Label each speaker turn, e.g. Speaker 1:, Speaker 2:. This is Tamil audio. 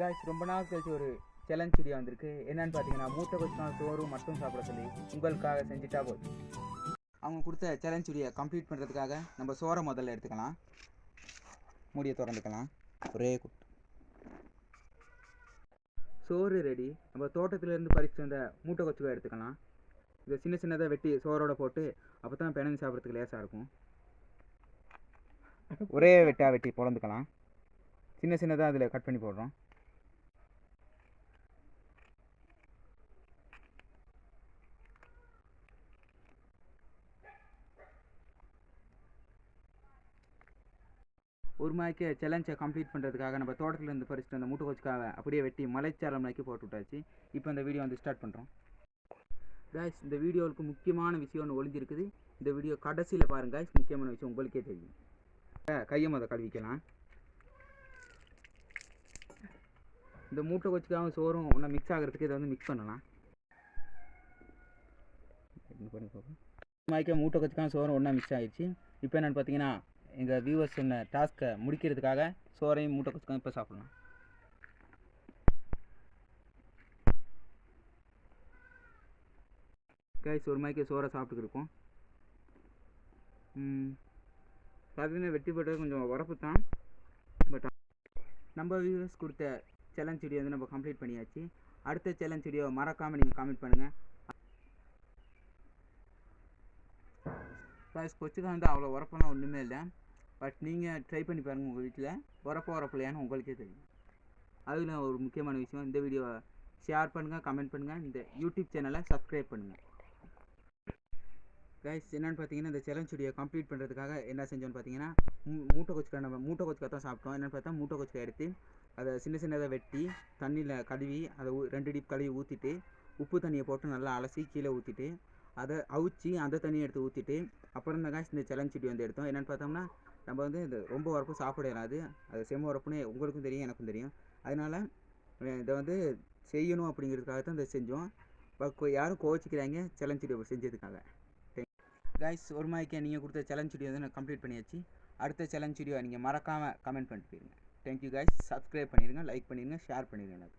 Speaker 1: guys ரொம்ப நாள் கழிச்சு ஒரு சேலஞ்ச் வீடியோ வந்திருக்கு. என்னன்னு பார்த்தீங்கன்னா மூட்டை கொச்சுக்கான சோறு மட்டும் சாப்பிட சொல்லி உங்களுக்காக செஞ்சுட்டா போதும். அவங்க கொடுத்த சேலஞ்ச் வீடியோ கம்ப்ளீட் பண்ணுறதுக்காக நம்ம சோறை முதல்ல எடுத்துக்கலாம். மூடியை திறந்துக்கலாம். ஒரே குட்டு சோறு ரெடி நம்ம தோட்டத்துலேருந்து பறித்து வந்த மூட்டை கொச்சுவை எடுத்துக்கலாம். இதை சின்ன சின்னதாக வெட்டி சோறோட போட்டு அப்போ தான் பிணைஞ்சு சாப்பிட்றதுக்கு லேசாக இருக்கும். ஒரே வெட்டாக வெட்டி பிறந்துக்கலாம். சின்ன சின்னதாக அதில் கட் பண்ணி போடுறோம். ஒரு மாய்க்கு சேலஞ்சை கம்ப்ளீட் பண்ணுறதுக்காக நம்ம தோட்டத்தில் இருந்து பறிச்சுட்டு அந்த மூட்டை அப்படியே வெட்டி மலைச்சாரம் நாக்கி போட்டு விட்டாச்சு. இப்போ இந்த வீடியோ வந்து ஸ்டார்ட் பண்ணுறோம் காய்ஸ் இந்த வீடியோவுக்கு முக்கியமான விஷயம் ஒன்று ஒளிஞ்சிருக்குது. இந்த வீடியோ கடைசியில் பாருங்க காய்ஸ் முக்கியமான விஷயம் உங்களுக்கே தெரியும். கையை மொதல் கழுவிக்கலாம் இந்த மூட்டை கொச்சுக்காகவும் சோறும் ஒன்றா மிக்ஸ் ஆகிறதுக்கு இதை வந்து மிக்ஸ் பண்ணலாம். மாய்க்க மூட்டை கொச்சுக்காகவும் சோறும் ஒன்றா மிக்ஸ் ஆகிடுச்சு இப்போ என்னென்னு பார்த்தீங்கன்னா எங்கள் வியூவர்ஸ் என்ன டாஸ்க்கை முடிக்கிறதுக்காக சோறையும் மூட்டை கொச்சுக்காகவும் இப்போ சாப்பிட்லாம் கைஸ் ஒரு மாய்க்கு சோறை சாப்பிட்டுக்கு இருக்கோம். பார்த்தீங்கன்னா வெட்டி போட்டது கொஞ்சம் உரப்பு தான். பட் நம்ம வியூவர்ஸ் கொடுத்த சேலஞ்ச் வீடியோ வந்து நம்ம கம்ப்ளீட் பண்ணியாச்சு. அடுத்த சேலஞ்ச் வீடியோ மறக்காமல் நீங்கள் காமெண்ட் பண்ணுங்கள் கைஸ் கொச்சுக்காக வந்து அவ்வளோ உரப்பெல்லாம் ஒன்றுமே இல்லை. பட் நீங்கள் ட்ரை பண்ணி பாருங்கள் உங்கள் வீட்டில் உரப்போ உரப்பில்லையான்னு உங்களுக்கே தெரியும். அதில் ஒரு முக்கியமான விஷயம் இந்த வீடியோவை ஷேர் பண்ணுங்கள் கமெண்ட் பண்ணுங்கள் இந்த யூடியூப் சேனலை சப்ஸ்கிரைப் பண்ணுங்கள் கைஸ் என்னென்னு பார்த்தீங்கன்னா இந்த சேலஞ்ச் வீடியோ கம்ப்ளீட் பண்ணுறதுக்காக என்ன செஞ்சோன்னு பார்த்தீங்கன்னா மூ- மூட்டை கொச்சுக்காய் நம்ம மூட்டை கொச்சுக்காய் தான் சாப்பிட்டோம். என்னென்னு பார்த்தா மூட்டை கொச்சுக்காய் எடுத்து அதை சின்ன சின்னதாக வெட்டி தண்ணியில் கழுவி அதை ரெண்டு டிப் கழுவி ஊற்றிட்டு உப்பு தண்ணியை போட்டு நல்லா அலசி கீழே ஊற்றிட்டு அதை அவிச்சு அந்த தண்ணியை எடுத்து ஊற்றிட்டு அப்புறம் தான் காய்ச்சி இந்த சேலஞ்ச் வீடியோ வந்து எடுத்தோம். என்னென்னு பார்த்தோம்னா நம்ம வந்து இந்த ரொம்ப உரப்பு சாப்பிட இயலாது அது செம்ம உரப்புன்னு உங்களுக்கும் தெரியும் எனக்கும் தெரியும். அதனால் இதை வந்து செய்யணும் அப்படிங்கிறதுக்காக தான் இதை செஞ்சோம். இப்போ யாரும் கோச்சிக்கிறாங்க சேலஞ்ச் வீடியோ செஞ்சதுக்காக. கைஸ் ஒரு மாய்க்கு நீங்கள் கொடுத்த சேலஞ்ச் வீடியோ வந்து நான் கம்ப்ளீட் பண்ணியாச்சு. அடுத்த சேலஞ்ச் வீடியோ நீங்கள் மறக்காமல் கமெண்ட் பண்ணிட்டு போயிருங்க. தேங்க்யூ கைஸ் சப்ஸ்கிரைப் பண்ணிடுங்க லைக் பண்ணிடுங்க ஷேர் பண்ணிடுங்க எனக்கு.